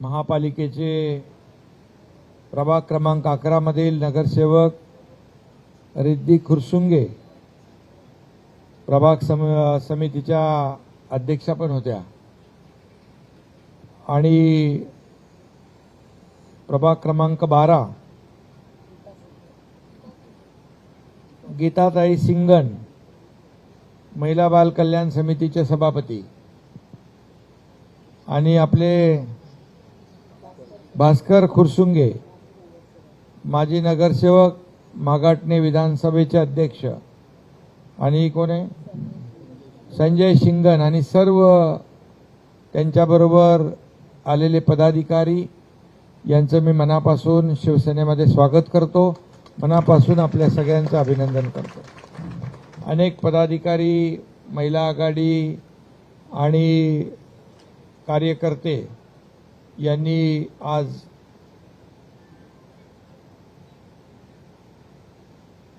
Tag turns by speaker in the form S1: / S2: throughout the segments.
S1: महापालिकेचे प्रभाग क्रमांक अकरामधील नगरसेवक रिद्धी खुरसुंगे प्रभाग सम समितीच्या अध्यक्षा पण होत्या. आणि प्रभाग क्रमांक बारा गीताताई सिंगन महिला बाल कल्याण समितीचे सभापती. आणि आपले भास्कर खुरसुंगे माजी नगरसेवक मागाटणे विधानसभेचे अध्यक्ष आणि कोण आहे? संजय शिंगण आणि सर्व त्यांच्याबरोबर आलेले पदाधिकारी यांचं मी मनापासून शिवसेनेमध्ये स्वागत करतो. मनापासून आपल्या सगळ्यांचं अभिनंदन करतो. अनेक पदाधिकारी महिला आघाडी आणि कार्यकर्ते यांनी आज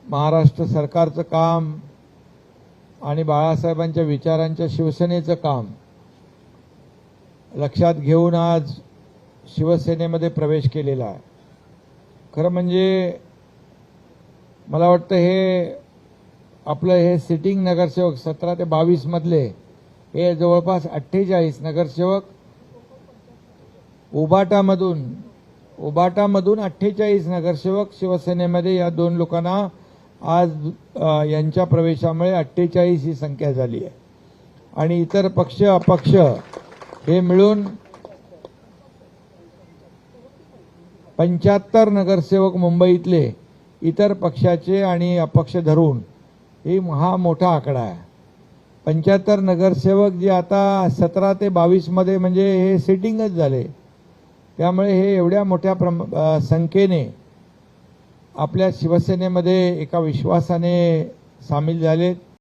S1: महाराष्ट्र सरकारचं काम आणि बाळासाहेबांच्या विचारांच्या शिवसेनेचं काम लक्षात घेऊन आज शिवसेनेमध्ये प्रवेश केलेला आहे. खरं म्हणजे मला वाटतं हे आपलं हे सिटिंग नगरसेवक सतरा ते बावीसमधले हे जवळपास अठ्ठेचाळीस नगरसेवक उबाटामधून उबाटामधून अठ्ठेचाळीस नगरसेवक शिवसेनेमध्ये या दोन लोकांना आज यांच्या प्रवेशामुळे अठ्ठेचाळीस ही संख्या झाली आहे. आणि इतर पक्ष अपक्ष हे मिळून पंच्याहत्तर नगरसेवक मुंबईतले इतर पक्षाचे आणि अपक्ष धरून ही हा मोठा आकडा आहे. पंच्याहत्तर नगरसेवक जे आता सतरा ते बावीसमध्ये म्हणजे हे सिटिंगच झाले. त्यामुळे हे एवढ्या मोठ्या प्रम संख्येने आपल्या शिवसेनेमध्ये एका विश्वासाने सामील झालेत.